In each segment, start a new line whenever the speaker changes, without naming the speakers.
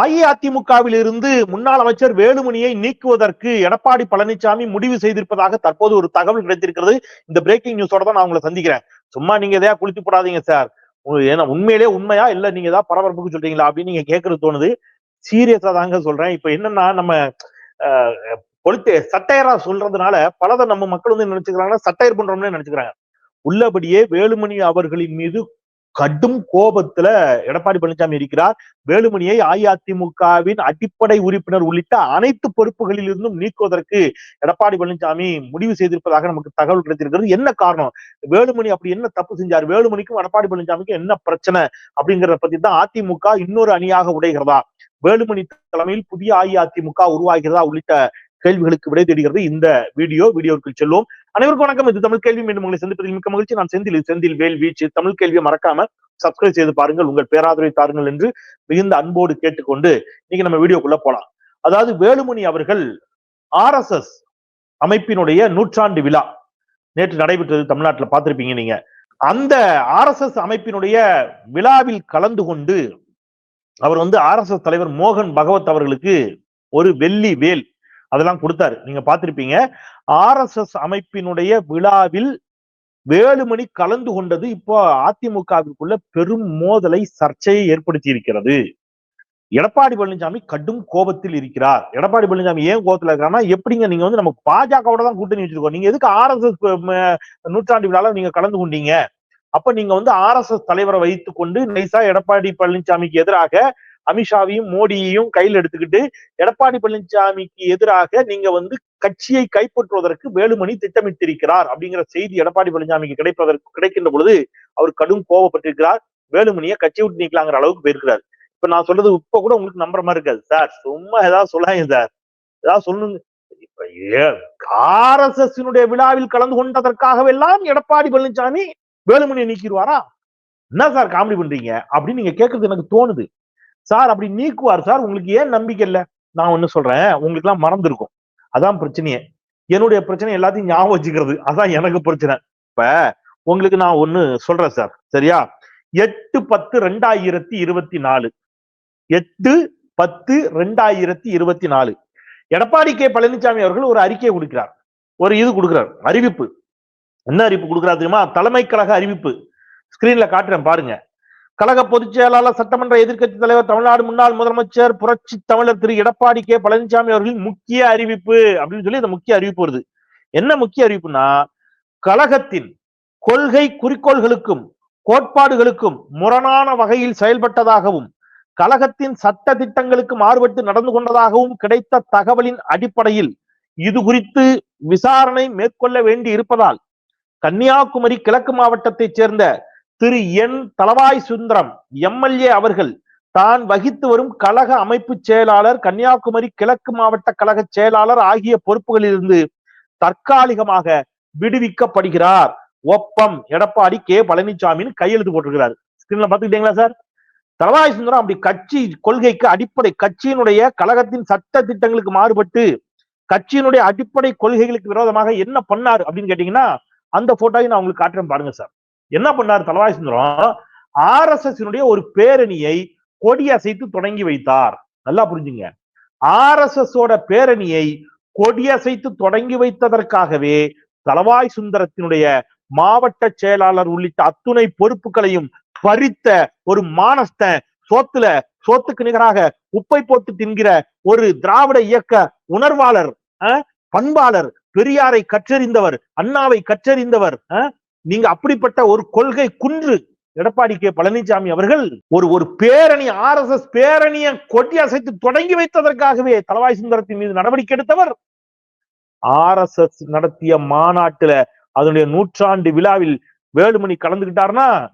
அஇஅதிமுகவில் இருந்து முன்னாள் அமைச்சர் வேலுமணியை நீக்குவதற்கு எடப்பாடி பழனிசாமி முடிவு செய்திருப்பதாக தற்போது ஒரு தகவல் கிடைத்திருக்கிறது. இந்த பிரேக்கிங் நியூஸோட தான் நான் உங்களை சந்திக்கிறேன். சும்மா நீங்க எதையா குளித்து போடாதீங்க சார் ஏன்னா உண்மையிலே உண்மையா இல்ல நீங்க ஏதாவது பரபரப்புக்கு சொல்றீங்களா அப்படின்னு நீங்க கேட்கறது தோணுது. சீரியஸா தாங்க சொல்றேன். இப்ப என்னன்னா நம்ம கொளுத்து சட்டையரா சொல்றதுனால பலதை நம்ம மக்கள் வந்து நினைச்சுக்கிறாங்கன்னா சட்டையர் பண்றோம்னு நினைச்சுக்கிறாங்க. உள்ளபடியே வேலுமணி அவர்களின் மீது கடும் கோபத்துல எடப்பாடி பழனிசாமி இருக்கிறார். வேலுமணியை அஇஅதிமுகவின் அடிப்படை உறுப்பினர் உள்ளிட்ட அனைத்து பொறுப்புகளில் இருந்தும் நீக்குவதற்கு எடப்பாடி பழனிசாமி முடிவு செய்திருப்பதாக நமக்கு தகவல் கிடைத்திருக்கிறது. என்ன காரணம்? வேலுமணி அப்படி என்ன தப்பு செஞ்சார்? வேலுமணிக்கும் எடப்பாடி பழனிசாமிக்கும் என்ன பிரச்சனை? அப்படிங்கிறத பத்தி தான் அதிமுக இன்னொரு அணியாக உடைகிறதா? வேலுமணி தலைமையில் புதிய அஇஅதிமுக உருவாகிறதா? உள்ளிட்ட கேள்விகளுக்கு விடை தேடுகிறது. இந்த வீடியோ வீடியோவுக்கு செல்வோம். அனைவருக்கும் வணக்கம். இது தமிழ் கேள்வி. மீண்டும் உங்களை சந்திப்பதில் மிக்க மகிழ்ச்சி. நான் செந்தில். செந்தில் வேல் வீச்சு. தமிழ் கேள்வியை மறக்காம சப்ஸ்கிரைப் செய்து பாருங்கள். உங்கள் பேராதரவை தாருங்கள் என்று மிகுந்த அன்போடு கேட்டுக்கொண்டு இன்னைக்கு நம்ம வீடியோக்குள்ள போலாம். அதாவது வேலுமணி அவர்கள் ஆர்எஸ்எஸ் அமைப்பினுடைய நூற்றாண்டு விழா நேற்று நடைபெற்றது தமிழ்நாட்டுல பார்த்திருப்பீங்க நீங்க. அந்த ஆர்எஸ்எஸ் அமைப்பினுடைய விழாவில் கலந்து கொண்டு அவர் வந்து ஆர்எஸ்எஸ் தலைவர் மோகன் பகவத் அவர்களுக்கு ஒரு வெள்ளி வேல் அதெல்லாம் கொடுத்தாரு. நீங்க பார்த்திருப்பீங்க. ஆர்எஸ்எஸ் அமைப்பினுடைய விழாவில் வேலுமணி கலந்து கொண்டது இப்போ அதிமுகவிற்குள்ள பெரும் மோதலை சர்ச்சையை ஏற்படுத்தி இருக்கிறது எடப்பாடி பழனிசாமி கடும் கோபத்தில் இருக்கிறார். எடப்பாடி பழனிசாமி ஏன் கோபத்துல இருக்காருன்னா எப்படிங்க நீங்க வந்து நம்ம பாஜகவோட தான் கூட்டணி வச்சிருக்கோம். நீங்க எதுக்கு ஆர்எஸ்எஸ் நூற்றாண்டு விழால நீங்க கலந்து கொண்டீங்க? அப்ப நீங்க வந்து ஆர்எஸ்எஸ் தலைவரை வைத்துக் கொண்டு நைசா எடப்பாடி பழனிசாமிக்கு எதிராக அமித்ஷாவையும் மோடியையும் கையில் எடுத்துக்கிட்டு எடப்பாடி பழனிசாமிக்கு எதிராக நீங்க வந்து கட்சியை கைப்பற்றுவதற்கு வேலுமணி திட்டமிட்டிருக்கிறார் அப்படிங்கிற செய்தி எடப்பாடி பழனிசாமிக்கு கிடைப்பதற்கு கிடைக்கின்ற பொழுது அவர் கடும் கோபப்பட்டிருக்கிறார். வேலுமணியை கட்சி விட்டு நீக்கலாங்கிற அளவுக்கு போயிருக்கிறார். இப்ப நான் சொல்றது இப்ப கூட உங்களுக்கு நம்புற மாதிரி இருக்காது. சார் சும்மா ஏதாவது சொல்லாங்க சார். ஏதாவது சொல்லுங்க. இப்ப ஆர்எஸ்எஸ் விழாவில் கலந்து கொண்டதற்காகவெல்லாம் எடப்பாடி பழனிசாமி வேலுமணியை நீக்கிடுவாரா? என்ன சார் காமெடி பண்றீங்க? அப்படின்னு நீங்க கேட்கறது எனக்கு தோணுது. சார் அப்படி நீக்குவார். சார் உங்களுக்கு ஏன் நம்பிக்கை இல்லை? நான் ஒண்ணு சொல்றேன். உங்களுக்கு எல்லாம் மறந்துருக்கும். அதான் பிரச்சனையே. என்னுடைய பிரச்சனை எல்லாத்தையும் ஞாபகம் வச்சுக்கிறது. அதான் எனக்கு பிரச்சனை. இப்ப உங்களுக்கு நான் ஒண்ணு சொல்றேன் சார். சரியா? எட்டு பத்து ரெண்டாயிரத்தி இருபத்தி நாலு. எட்டு பத்து ரெண்டாயிரத்தி இருபத்தி நாலு. எடப்பாடி கே. பழனிசாமி அவர்கள் ஒரு அறிக்கையை கொடுக்கிறார். ஒரு இது கொடுக்கிறார். அறிவிப்பு. என்ன அறிவிப்பு கொடுக்கிறார் தெரியுமா? தலைமை கழக அறிவிப்பு. ஸ்கிரீன்ல காட்டுறேன் பாருங்க. கழக பொதுச் செயலாளர் சட்டமன்ற எதிர்க்கட்சி தலைவர் தமிழ்நாடு முன்னாள் முதலமைச்சர் புரட்சி தமிழர் திரு எடப்பாடி கே. பழனிசாமி அவர்களின் முக்கிய அறிவிப்பு அப்படின்னு சொல்லி இந்த முக்கிய அறிவிப்பு வருது. என்ன முக்கிய அறிவிப்புனா கழகத்தின் கொள்கை குறிக்கோள்களுக்கும் கோட்பாடுகளுக்கும் முரணான வகையில் செயல்பட்டதாகவும் கழகத்தின் சட்ட திட்டங்களுக்கு மாறுபட்டு நடந்து கொண்டதாகவும் கிடைத்த தகவலின் அடிப்படையில் இது குறித்து விசாரணை மேற்கொள்ள வேண்டி இருப்பதால் கன்னியாகுமரி கிழக்கு மாவட்டத்தைச் சேர்ந்த திரு என் தலவாய் சுந்தரம் எம்எல்ஏ அவர்கள் தான் வகித்து வரும் கழக அமைப்பு செயலாளர் கன்னியாகுமரி கிழக்கு மாவட்ட கழக செயலாளர் ஆகிய பொறுப்புகளிலிருந்து தற்காலிகமாக விடுவிக்கப்படுகிறார். ஒப்பம் எடப்பாடி கே. பழனிசாமின்னு கையெழுத்து போட்டிருக்கிறார். ஸ்கிரீன்ல பாத்துக்கிட்டீங்களா சார் தலவாய் சுந்தரம் அப்படி கட்சி கொள்கைக்கு அடிப்படை கட்சியினுடைய கழகத்தின் சட்ட திட்டங்களுக்கு மாறுபட்டு கட்சியினுடைய அடிப்படை கொள்கைகளுக்கு விரோதமாக என்ன பண்ணார் அப்படின்னு கேட்டீங்கன்னா அந்த போட்டோவையும் நான் உங்களுக்கு காட்டுறேன் பாருங்க சார் என்ன பண்ணார் Thalavai Sundaram? R S S ஒரு பேரணியை கொடியசைத்து தொடங்கி வைத்தார். நல்லா புரிஞ்சுங்க. ஆர் எஸ் எஸ் ஓட பேரணியை கொடியசைத்து தொடங்கி வைத்ததற்காகவே தலவாய் சுந்தரத்தினுடைய மாவட்ட செயலாளர் உள்ளிட்ட அத்துணை பொறுப்புகளையும் பறித்த ஒரு மானஸ்த சோத்துல சோத்துக்கு நிகராக உப்பை போட்டு தின்கிற ஒரு திராவிட இயக்க உணர்வாளர் பண்பாளர் பெரியாரை கற்றறிந்தவர் அண்ணாவை கற்றறிந்தவர் நீங்க அப்படிப்பட்ட ஒரு கொள்கை குன்று எடப்பாடி கே. பழனிசாமி அவர்கள் ஒரு ஒரு பேரணி ஆர் எஸ் எஸ் பேரணியை கொட்டி அசைத்து தொடங்கி வைத்ததற்காகவே தலவாய் சுந்தரத்தின் மீது நடவடிக்கை எடுத்தவர். ஆர் எஸ் எஸ் நடத்திய மாநாட்டுல அதனுடைய நூற்றாண்டு விழாவில் வேலுமணி கலந்துகிட்டாருன்னா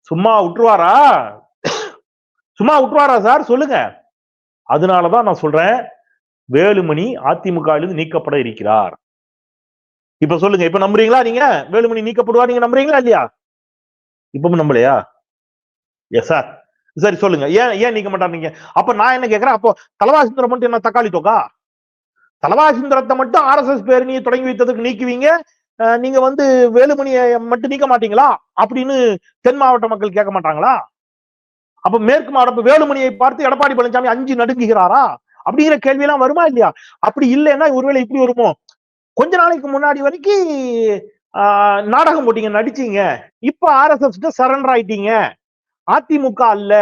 சும்மா விட்டுருவாரா? சும்மா விட்டுருவாரா சார்? சொல்லுங்க. அதனாலதான் நான் சொல்றேன் வேலுமணி அதிமுகவிலிருந்து நீக்கப்பட இருக்கிறார். இப்ப சொல்லுங்க இப்ப நம்புறீங்களா நீங்க? வேலுமணி நீக்கப்படுவா நீங்க நம்புறீங்களா இல்லையா? இப்பவும் நம்பலையா? எஸ் சார் சரி சொல்லுங்க. ஏன் ஏன் நீக்க மாட்டார் நீங்க? அப்ப நான் என்ன கேக்குறேன்? அப்போ தலவாசிந்திரம் மட்டும் என்ன தக்காளி தொகா தலவாசிந்திரத்தை மட்டும் ஆர்எஸ்எஸ் பேரணியை தொடங்கி வைத்ததுக்கு நீக்குவீங்க. நீங்க வந்து வேலுமணியை மட்டும் நீக்க மாட்டீங்களா? அப்படின்னு தென் மாவட்ட மக்கள் கேட்க மாட்டாங்களா? அப்ப மேற்கு மாவட்ட வேலுமணியை பார்த்து எடப்பாடி பழனிசாமி அஞ்சு நடுங்குகிறாரா? அப்படிங்கிற கேள்வி எல்லாம் வருமா இல்லையா? அப்படி இல்லைன்னா ஒருவேளை இப்படி வருமோ? கொஞ்ச நாளைக்கு முன்னாடி வரைக்கும் நாடகம் போட்டீங்க நடிச்சீங்க. இப்ப ஆர்எஸ்எஸ் சரண்டர் ஆயிட்டீங்க. அதிமுக அல்ல.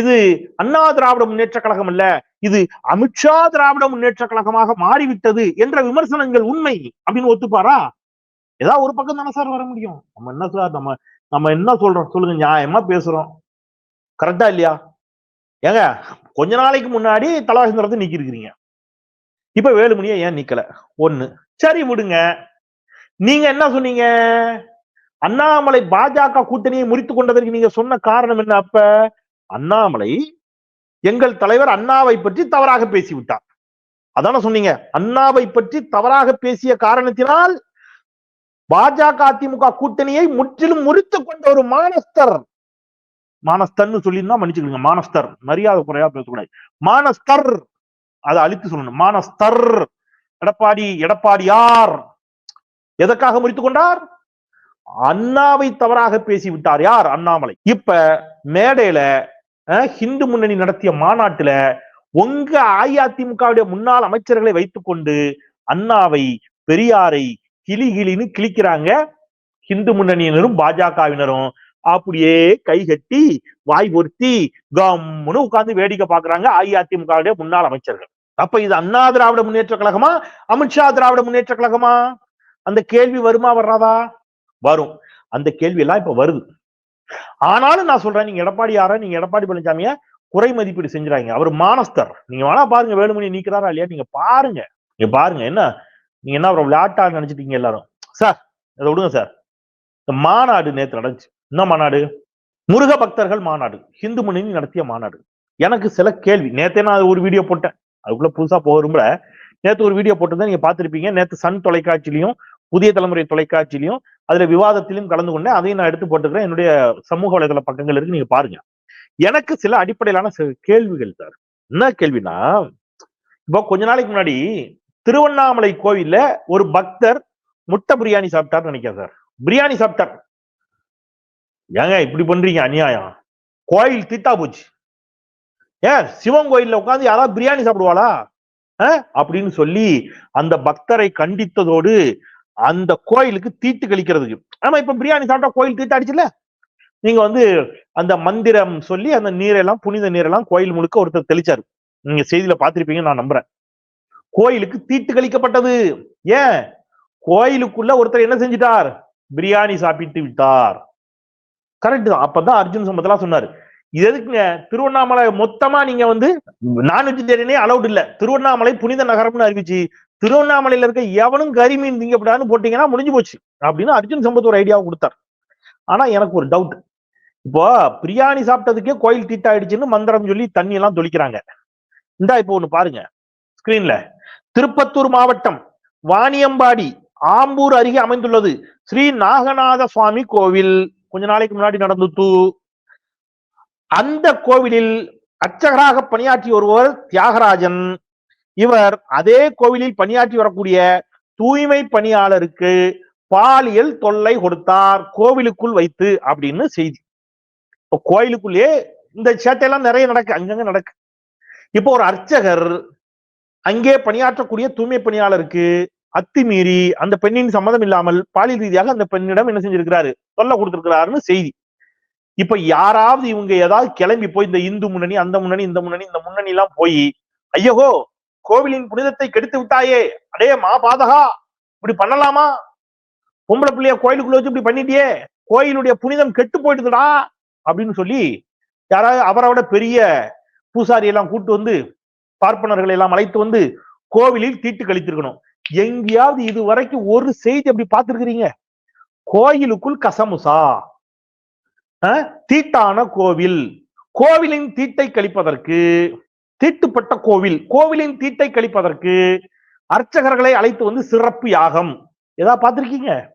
இது அண்ணா திராவிட முன்னேற்ற கழகம் அல்ல. இது அமித்ஷா திராவிட முன்னேற்ற கழகமாக மாறிவிட்டது என்ற விமர்சனங்கள் உண்மை அப்படின்னு ஒத்துப்பாரா? ஏதாவது ஒரு பக்கம் தானே சார் வர முடியும். நம்ம என்ன சார் நம்ம நம்ம என்ன சொல்றோம்? சொல்லுங்க நியாயமா பேசுறோம். கரெக்டா இல்லையா? ஏங்க கொஞ்ச நாளைக்கு முன்னாடி தலவாசந்திரத்தை நீக்கிருக்கிறீங்க இப்ப வேலுமணியை ஏன் நிக்கல? ஒண்ணு சரி விடுங்க. நீங்க என்ன சொன்னீங்க? அண்ணாமலை பாஜக கூட்டணியை முறித்து கொண்டதற்கு நீங்க சொன்ன காரணம் என்ன அப்ப? அண்ணாமலை எங்கள் தலைவர் அண்ணாவை பற்றி தவறாக பேசிவிட்டார். அதான சொன்னீங்க? அண்ணாவை பற்றி தவறாக பேசிய காரணத்தினால் பாஜக அதிமுக கூட்டணியை முற்றிலும் முறித்து கொண்ட ஒரு மானஸ்தர். மானஸ்தர்னு சொல்லியிருந்தா மன்னிச்சுக்கோங்க மானஸ்தர். மரியாதை குறையா பேசக்கூடாது. மானஸ்தர். அதை அழித்து சொல்லணும். மானஸ்தர் எடப்பாடி எடப்பாடியார். எதற்காக முறித்துக் கொண்டார்? அண்ணாவை தவறாக பேசி விட்டார் யார்? அண்ணாமலை. இப்ப மேடையில அஹ், ஹிந்து முன்னணி நடத்திய மாநாட்டுல உங்க அஇஅதிமுகவுடைய முன்னாள் அமைச்சர்களை வைத்துக்கொண்டு அண்ணாவை பெரியாரை கிளி கிளின்னு கிழிக்கிறாங்க ஹிந்து முன்னணியினரும் பாஜகவினரும். அப்படியே கை கட்டி வாய் பொருத்தி கம்முன்னு உட்கார்ந்து வேடிக்கை பாக்குறாங்க அஇஅதிமுகவுடைய முன்னாள் அமைச்சர்கள். அப்ப இது அண்ணா திராவிட முன்னேற்ற கழகமா? அமித்ஷா திராவிட முன்னேற்ற கழகமா? அந்த கேள்வி வருமா வர்றாதா வரும். அந்த கேள்வி எல்லாம் இப்ப வருது. ஆனாலும் நான் சொல்றேன் நீங்க எடப்பாடி யாரா நீங்க எடப்பாடி பழனிசாமிய குறை மதிப்பீடு செஞ்சுறாங்க. அவர் மானஸ்தர். நீங்க வேணா பாருங்க வேலுமணி நீக்கிறாரா இல்லையா? நீங்க பாருங்க. நீங்க பாருங்க என்ன? நீங்க என்ன அப்புறம் விளையாட்டா நினைச்சிட்டீங்க எல்லாரும்? சார் இதை விடுங்க சார். இந்த மாநாடு நேத்து நடந்துச்சு. என்ன மாநாடு? முருக பக்தர்கள் மாநாடு. ஹிந்து முன்னணி நடத்திய மாநாடு. எனக்கு சில கேள்வி. நேத்தே நான் ஒரு வீடியோ போட்டேன். அதுக்குள்ள புதுசா போக விரும்பல. நேத்து ஒரு வீடியோ போட்டிருந்தா நீங்க பார்த்திருப்பீங்க. நேத்து சன் தொலைக்காட்சியிலையும் புதிய தலைமுறை தொலைக்காட்சியிலையும் அதுல விவாதத்திலும் கலந்து கொண்டேன். அதையும் நான் எடுத்து போட்டுக்கிறேன் என்னுடைய சமூக வலைதள பக்கங்கள் இருக்கு நீங்க பாருங்க. எனக்கு சில அடிப்படையிலான சில கேள்விகள் சார் என்ன கேள்வினா இப்போ கொஞ்ச நாளைக்கு முன்னாடி திருவண்ணாமலை கோவில்ல ஒரு பக்தர் முட்டை பிரியாணி சாப்பிட்டார்னு நினைக்கிறேன் சார் பிரியாணி சாப்பிட்டார். ஏங்க இப்படி பண்றீங்க அநியாயம். கோயில் தீட்டா போச்சு. ஏன் சிவன் கோயில்ல உட்காந்து யாராவது பிரியாணி சாப்பிடுவாளா? அஹ்? அப்படின்னு சொல்லி அந்த பக்தரை கண்டித்ததோடு அந்த கோயிலுக்கு தீட்டு கழிக்கிறதுக்கு. ஆமா இப்ப பிரியாணி சாப்பிட்டா கோயில் தீட்டு அடிச்சுல? நீங்க வந்து அந்த மந்திரம் சொல்லி அந்த நீரெல்லாம் புனித நீரெல்லாம் கோயில் முழுக்க ஒருத்தர் தெளிச்சாரு. நீங்க செய்தியில பாத்திருப்பீங்க நான் நம்புறேன். கோயிலுக்கு தீட்டு கழிக்கப்பட்டது. ஏன் கோயிலுக்குள்ள ஒருத்தர் என்ன செஞ்சிட்டார்? பிரியாணி சாப்பிட்டு விட்டார். கரெக்ட் தான். அப்பதான் அர்ஜுன் சம்பத்தெல்லாம் சொன்னாரு. இது எதுக்குங்க? திருவண்ணாமலை மொத்தமா நீங்க வந்து நான் வெஜிடேரியனே அலௌட் இல்ல. திருவண்ணாமலை புனித நகரம்னு அறிவிச்சு திருவண்ணாமலையில இருக்க எவனும் கறி மீன் திங்கப்படாதுன்னு போட்டீங்கன்னா முடிஞ்சு போச்சு அப்படின்னு அர்ஜுன் சம்பத் ஒரு ஐடியாவை கொடுத்தார். ஆனா எனக்கு ஒரு டவுட் இப்போ பிரியாணி சாப்பிட்டதுக்கே கோயில் தீட்டாயிடுச்சுன்னு மந்திரம் சொல்லி தண்ணி எல்லாம் தொளிக்கிறாங்க. இந்தா இப்போ ஒண்ணு பாருங்க ஸ்கிரீன்ல திருப்பத்தூர் மாவட்டம் வாணியம்பாடி ஆம்பூர் அருகே அமைந்துள்ளது ஸ்ரீ நாகநாத சுவாமி கோவில். கொஞ்ச நாளைக்கு முன்னாடி நடந்துட்டு அந்த கோவிலில் அர்ச்சகராக பணியாற்றி வருவர் தியாகராஜன். இவர் அதே கோவிலில் பணியாற்றி வரக்கூடிய தூய்மை பணியாளருக்கு பாலியல் தொல்லை கொடுத்தார் கோவிலுக்குள் வைத்து அப்படின்னு செய்தி. இப்போ கோயிலுக்குள்ளேயே இந்த சேட்டையெல்லாம் நிறைய நடக்கு அங்கங்க நடக்கு. இப்போ ஒரு அர்ச்சகர் அங்கே பணியாற்றக்கூடிய தூய்மை பணியாளருக்கு அத்துமீறி அந்த பெண்ணின் சம்மதம் இல்லாமல் பாலியல் ரீதியாக அந்த பெண்ணிடம் என்ன செஞ்சிருக்கிறாரு? தொல்லை கொடுத்திருக்கிறாருன்னு செய்தி. இப்ப யாராவது இவங்க ஏதாவது கிளம்பி போய் இந்த இந்து முன்னணி அந்த முன்னணி இந்த முன்னணி இந்த முன்னணி எல்லாம் போய் ஐயோ கோவிலின் புனிதத்தை கெடுத்து விட்டாயே அடே மா பாதகா இப்படி பண்ணலாமா? பொம்பளை பிள்ளைய கோயிலுக்குள்ள வச்சு இப்படி பண்ணிட்டியே கோயிலுடைய புனிதம் கெட்டு போயிடுதுடா அப்படின்னு சொல்லி யாராவது அவரை விட பெரிய பூசாரி எல்லாம் கூட்டு வந்து பார்ப்பனர்களை எல்லாம் அழைத்து வந்து கோவிலில் தீட்டு கழித்திருக்கணும். எங்கேயாவது இது வரைக்கும் ஒரு செய்தி அப்படி பார்த்திருக்கிறீங்க? கோயிலுக்குள் கசமுசா. தீட்டான கோவில். கோவிலின் தீட்டை கழிப்பதற்கு தீட்டுப்பட்ட கோவில். கோவிலின் தீட்டை கழிப்பதற்கு அர்ச்சகர்களை அழைத்து வந்து சிறப்பு யாகம். ஏதாவது பார்த்திருக்கீங்க?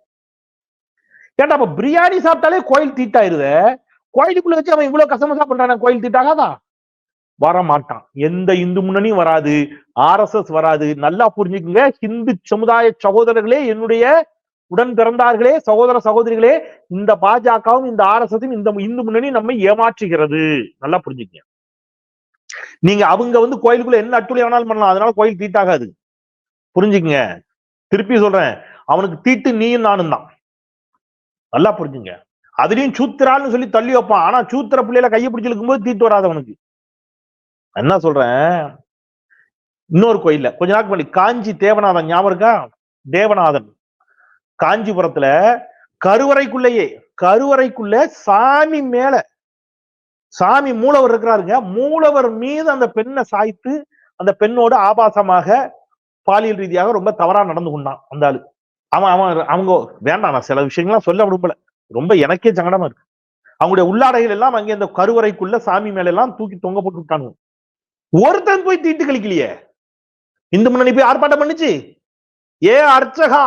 ஏன்டா அப்ப பிரியாணி சாப்பிட்டாலே கோயில் தீட்டாயிருத? கோயிலுக்குள்ள வச்சு அவன் இவ்வளவு கஷ்டமா பண்றான கோயில் தீட்டாகாதா? வர மாட்டான் எந்த இந்து முன்னணியும் வராது. ஆர்எஸ்எஸ் வராது. நல்லா புரிஞ்சுக்குங்க. ஹிந்து சமுதாய சகோதரர்களே என்னுடைய உடன் பிறந்தார்களே சகோதர சகோதரிகளே இந்த பாஜகவும் இந்த ஆர்எஸ்எஸும் இந்த இந்து முன்னணி நம்மை ஏமாற்றுகிறது. நல்லா புரிஞ்சுக்கங்க. நீங்க அவங்க வந்து கோயிலுக்குள்ள என்ன அட்டுளி வேணாலும் பண்ணலாம். அதனால கோயில் தீட்டாகாது. புரிஞ்சுக்கங்க. திருப்பி சொல்றேன். அவனுக்கு தீட்டு நீயும் நானும் தான். நல்லா புரிஞ்சுங்க. அதுலயும் சூத்திரான்னு சொல்லி தள்ளி வைப்பான். ஆனா சூத்திர பிள்ளையில கையை பிடிச்சு இழுக்கும்போது தீட்டு வராது அவனுக்கு. என்ன சொல்றேன்? இன்னொரு கோயில்ல கொஞ்ச நாள் பண்ணி காஞ்சி தேவநாதன் ஞாபகம் இருக்கா? தேவநாதன். காஞ்சிபுரத்துல கருவறைக்குள்ளேயே கருவறைக்குள்ள சாமி மேல சாமி மூலவர் இருக்கிறாருங்க. மூலவர் மீது அந்த பெண்ணை சாய்த்து அந்த பெண்ணோடு ஆபாசமாக பாலியல் ரீதியாக ரொம்ப தவறா நடந்து கொண்டான் அந்த ஆளு. அவன் அவன் அவங்க வேண்டாம் நான் சில விஷயங்கள்லாம் சொல்ல விரும்பல. ரொம்ப எனக்கே சங்கடமா இருக்கு. அவங்களுடைய உள்ளாடைகள் எல்லாம் அங்கே அந்த கருவறைக்குள்ள சாமி மேல எல்லாம் தூக்கி தொங்க போட்டு விட்டானுங்க ஒருத்தன் போய் தீட்டு கழிக்கலையே. இந்து முன்னணி போய் ஆர்ப்பாட்டம் பண்ணுச்சு. ஏ அர்ச்சகா!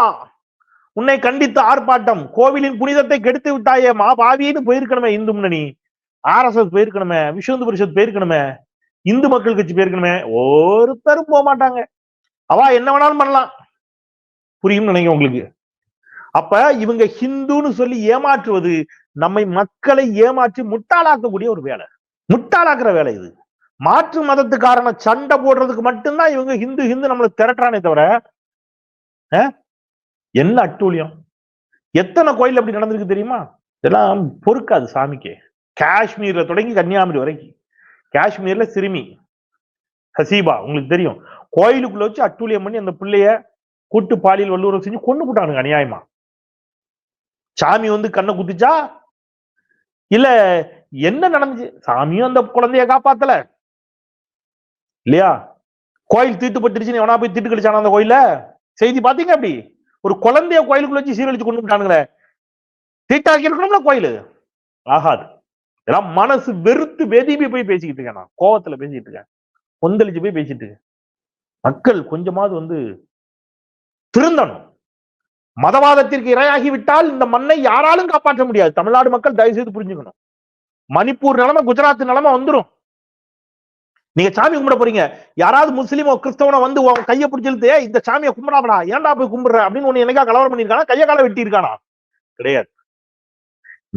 உன்னை கண்டித்து ஆர்ப்பாட்டம். கோவிலின் புனிதத்தை கெடுத்து விட்டாயே மா பாவின்னு போயிருக்கணுமே இந்து முன்னணி. ஆர்எஸ்எஸ் போயிருக்கணுமே விஸ்வந்து பரிஷத் போயிருக்கணுமே இந்து மக்கள் கட்சி போயிருக்கணுமே ஒருத்தரும் போக மாட்டாங்க. அவா என்ன வேணாலும் பண்ணலாம். புரியும் நினைக்க உங்களுக்கு. அப்ப இவங்க ஹிந்துன்னு சொல்லி ஏமாற்றுவது நம்மை மக்களை ஏமாற்றி முட்டாளாக்கக்கூடிய ஒரு வேலை. முட்டாளாக்குற வேலை இது. மாற்று மதத்துக்காரன சண்டை போடுறதுக்கு மட்டும்தான் இவங்க ஹிந்து ஹிந்து நம்மளை திரட்டுறானே தவிர என்ன அட்டூழியம். எத்தனை கோயில் அப்படி நடந்திருக்கு தெரியுமா? இதெல்லாம் பொறுக்காது சாமிக்கு. காஷ்மீர்ல தொடங்கி கன்னியாகுமரி வரைக்கும் காஷ்மீர்ல சிறுமி ஹசீபா உங்களுக்கு தெரியும். கோயிலுக்குள்ள வச்சு அட்டூழியம் பண்ணி அந்த பிள்ளைய கூட்டு பாலியல் வல்லுறவு செஞ்சு கொண்டு போட்டானுங்க அநியாயமா. சாமி வந்து கண்ணை குத்திச்சா இல்ல என்ன நடந்துச்சு? சாமியும் அந்த குழந்தைய காப்பாத்தல. இல்லையா? கோயில் தீட்டுப்பட்டுருச்சுன்னு எவனா போய் தீட்டு கழிச்சானா அந்த கோயில செய்தி பாத்தீங்க அப்படி? ஒரு குழந்தைய கோயிலுக்குள்ள வச்சு சீரழிச்சு கொண்டு விட்டானுங்களே தீட்டாக்கி இருக்கணும்ல கோயில்? ஆகாது. இதெல்லாம் மனசு வெறுத்து வெதிப்பி போய் பேசிக்கிட்டு இருக்கேன் நான். கோவத்துல பேசிக்கிட்டு இருக்கேன். கொந்தளிச்சு போய் பேசிட்டு இருக்கேன். மக்கள் கொஞ்சமாவது வந்து திருந்தணும். மதவாதத்திற்கு இரையாகி விட்டால் இந்த மண்ணை யாராலும் காப்பாற்ற முடியாது. தமிழ்நாடு மக்கள் தயவு செய்து புரிஞ்சுக்கணும். மணிப்பூர் நிலைமை குஜராத் நிலைமை வந்துடும் நீங்க சாமி கும்பிட போறீங்க. யாராவது முஸ்லீமோ கிறிஸ்தவனோ வந்து உன் கையை பிடிச்சிருத்து இந்த சாமியை கும்பிடாமடா ஏன்டா போய் கும்பிடுற? அப்படின்னு ஒண்ணு என்னைக்கா கலவரம் பண்ணிருக்கானா கையை காலை வெட்டி இருக்கானா? கிடையாது.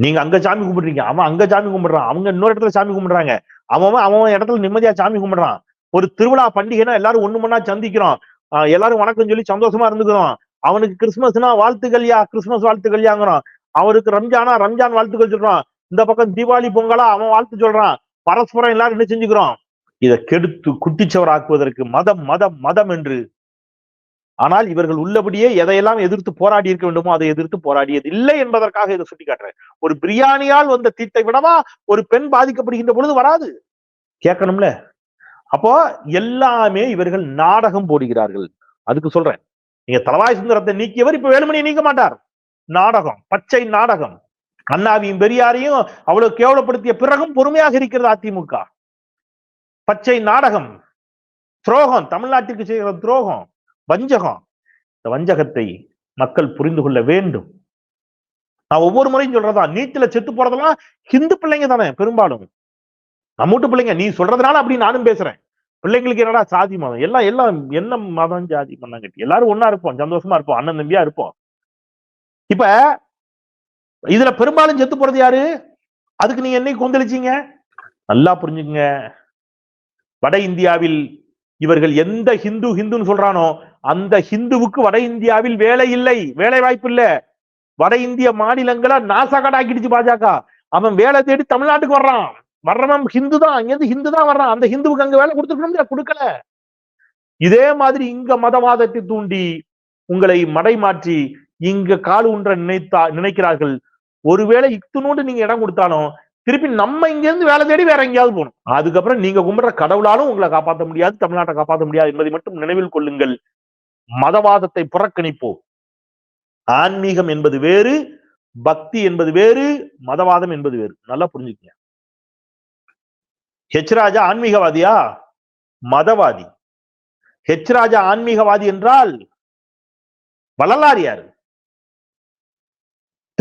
நீங்க அங்க சாமி கும்பிடுறீங்க. அவன் அங்க சாமி கும்பிடுறான். அவங்க இன்னொரு இடத்துல சாமி கும்பிடுறாங்க. அவன் அவன் இடத்துல நிம்மதியா சாமி கும்பிடுறான். ஒரு திருவிழா பண்டிகைனா எல்லாரும் ஒண்ணு மண்ணா சந்திக்கிறோம். எல்லாரும் வணக்கம் சொல்லி சந்தோஷமா இருந்துக்கிறோம். அவனுக்கு கிறிஸ்துமஸ்னா வாழ்த்துக்கள்யா கிறிஸ்துமஸ் வாழ்த்துக்கள்யாங்கிறோம் அவருக்கு ரம்ஜானா ரம்ஜான் வாழ்த்துக்கள் சொல்றான் இந்த பக்கம் தீபாவளி பொங்கலா அவன் வாழ்த்து சொல்றான். பரஸ்பரம் எல்லாரும் என்ன செஞ்சுக்கிறோம்? இதை கெடுத்து குட்டிச்சவராக்குவதற்கு மதம் மதம் மதம் என்று. ஆனால் இவர்கள் உள்ளபடியே எதையெல்லாம் எதிர்த்து போராடி இருக்க வேண்டுமோ அதை எதிர்த்து போராடியது இல்லை என்பதற்காக இதை சுட்டி காட்டுறேன் ஒரு பிரியாணியால் வந்த தீட்டை விடவா ஒரு பெண் பாதிக்கப்படுகின்ற பொழுது வராது? கேட்கணும்ல? அப்போ எல்லாமே இவர்கள் நாடகம் போடுகிறார்கள். அதுக்கு சொல்றேன். நீங்க தலவாய் சுந்தரத்தை நீக்கியவர் இப்ப வேலுமணியை நீக்க மாட்டார். நாடகம் பச்சை நாடகம். அண்ணாவையும் பெரியாரையும் அவ்வளவு கேவலப்படுத்திய பிறகும் பொறுமையாக இருக்கிறது அதிமுக. பச்சை நாடகம். துரோகம். தமிழ்நாட்டுக்கு செய்கிற துரோகம். வஞ்சகம். இந்த வஞ்சகத்தை மக்கள் புரிந்து கொள்ள வேண்டும். நான் ஒவ்வொரு முறையும் சொல்றதா? நீச்சல செத்து போறதெல்லாம் ஹிந்து பிள்ளைங்க தானே பெரும்பாலும். நம்மட்டு பிள்ளைங்க நீ சொல்றதுனால அப்படி நானும் பேசுறேன். பிள்ளைங்களுக்கு என்னடா சாதி மதம்? எல்லாம் எல்லாம் என்ன மதம் ஜாதி மதம் கட்டி எல்லாரும் ஒன்னா இருப்போம் சந்தோஷமா இருப்போம் அண்ணன் தம்பியா இருப்போம். இப்ப இதுல பெரும்பாலும் செத்து போறது யாரு? அதுக்கு நீங்க என்னைக்கு கொந்தளிச்சீங்க? நல்லா புரிஞ்சுங்க வட இந்தியாவில் இவர்கள் எந்த ஹிந்து ஹிந்துன்னு சொல்றானோ அந்த ஹிந்துவுக்கு வட இந்தியாவில் வேலை இல்லை வேலை வாய்ப்பு இல்ல. வட இந்திய மாநிலங்களா நாசகடாக்கிடுச்சு பாஜக. அவன் வேலை தேடி தமிழ்நாட்டுக்கு வர்றான். வர்றவன் ஹிந்து தான் அங்கேருந்து ஹிந்து தான் வர்றான். அந்த ஹிந்துவுக்கு அங்க வேலை கொடுத்துருக்கணும் கொடுக்கல. இதே மாதிரி இங்க மதவாதத்தை தூண்டி உங்களை மடை மாற்றி இங்க கால் உன்ற நினைத்தா நினைக்கிறார்கள். ஒருவேளை இத்துணூண்டு நீங்க இடம் கொடுத்தாலும் திருப்பி நம்ம இங்க இருந்து வேலை தேடி வேற எங்கேயாவது போகணும். அதுக்கப்புறம் நீங்க கும்பிடுற கடவுளாலும் உங்களை காப்பாற்ற முடியாது தமிழ்நாட்டை காப்பாற்ற முடியாது என்பதை மட்டும் நினைவில் கொள்ளுங்கள். மதவாதத்தை புறக்கணிப்போம். ஆன்மீகம் என்பது வேறு பக்தி என்பது வேறு மதவாதம் என்பது வேறு. நல்லா புரிஞ்சுக்கங்க. ஹெச் ராஜா ஆன்மீகவாதியா? மதவாதி. ஹெச் ராஜா ஆன்மீகவாதி என்றால் வள்ளலார் யார்?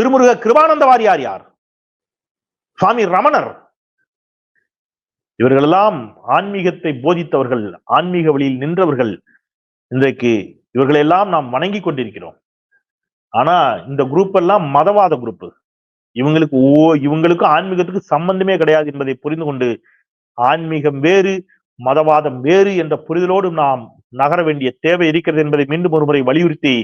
திருமுருக கிருபானந்த வாரியார் யார்? சுவாமி ரமணர். இவர்களெல்லாம் ஆன்மீகத்தை போதித்தவர்கள் ஆன்மீக வழியில் நின்றவர்கள். இன்றைக்கு இவர்களெல்லாம் நாம் வணங்கி கொண்டிருக்கிறோம். ஆனா இந்த குரூப் எல்லாம் மதவாத குரூப் இவங்களுக்கு ஓ இவங்களுக்கும் ஆன்மீகத்துக்கு சம்பந்தமே கிடையாது என்பதை புரிந்து கொண்டு ஆன்மீகம் வேறு மதவாதம் வேறு என்ற புரிதலோடு நாம் நகர வேண்டிய தேவை இருக்கிறது என்பதை மீண்டும் ஒருமுறை வலியுறுத்தி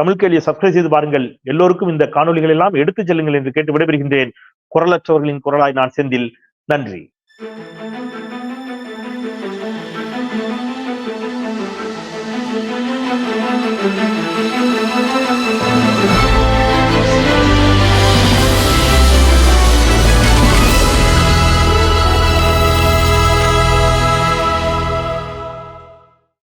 தமிழ் கேள்வியை சப்ஸ்கிரைப் செய்து பாருங்கள். எல்லோருக்கும் இந்த காணொலிகள் எல்லாம் எடுத்துச் செல்லுங்கள் என்று கேட்டு விடைபெறுகின்றேன். குரலற்றவர்களின் குரலாய் நான் செந்தில். நன்றி.
Thank you.